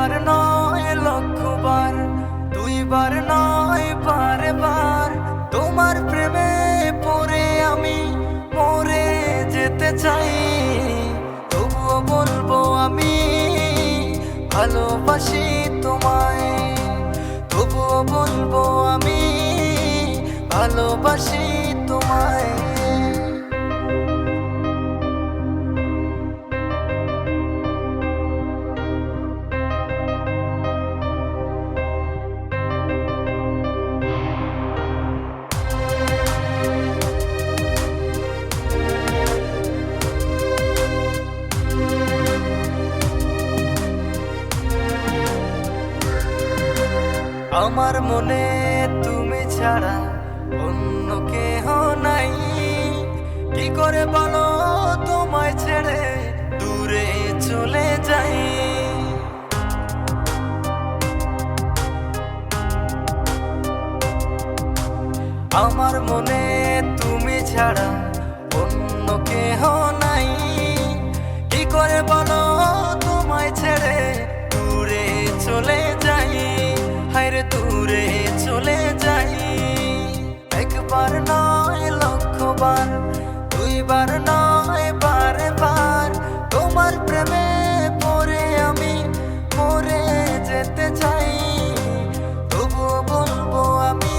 বার নয় লক্ষবার, দুইবার নয় বারবার। তোমার প্রেমে পড়ে আমি মরে যেতে চাই। তবুও বলব আমি ভালোবাসি তোমায়। তবুও বলব আমি ভালোবাসি আমার মনে তুমি ছাড়া অন্য কেহ নাই। কি করে বলো তোমায় ছেড়ে দূরে চলে যাই? আমার মনে তুমি ছাড়া অন্য কেহ নাই। কি করে বলো তোমায় ছেড়ে দূরে চলে দূরে চলে যাই। একবার নয়, লক্ষবার, দুইবার নয় বারে বার তোমার প্রেমে পড়ে আমি মরে যেতে চাই। তবুও বলব আমি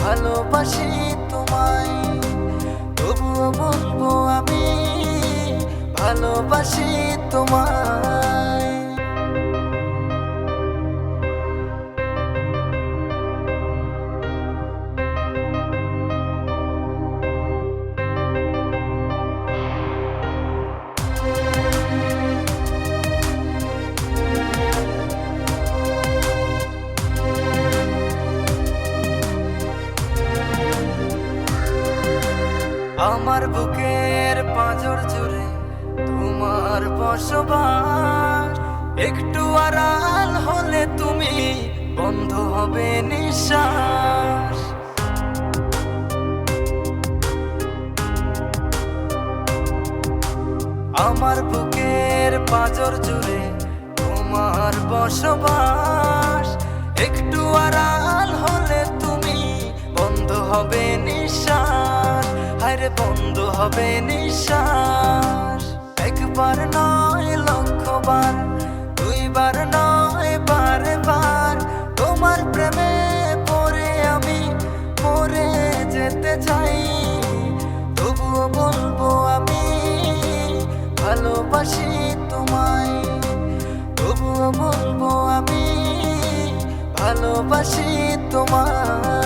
ভালোবাসি তোমায়। তবুও বলব আমি ভালোবাসি তোমায়। আমার বুকের পাঁজর জুড়ে তোমার বসবাস। একটু আড়াল হলে তুমি বন্ধ হবে নিঃশ্বাস। আমার বুকের পাঁজর জুড়ে তোমার বসবাস। বন্ধ হবে নিঃশ্বাস। একবার নয়, লক্ষবার, দুইবার নয় বারে বার তোমার প্রেমে পরে আমি পরে যেতে চাই। তবুও বলব আমি, ভালোবাসি তোমায়। তবুও বলব আমি, ভালোবাসি তোমায়।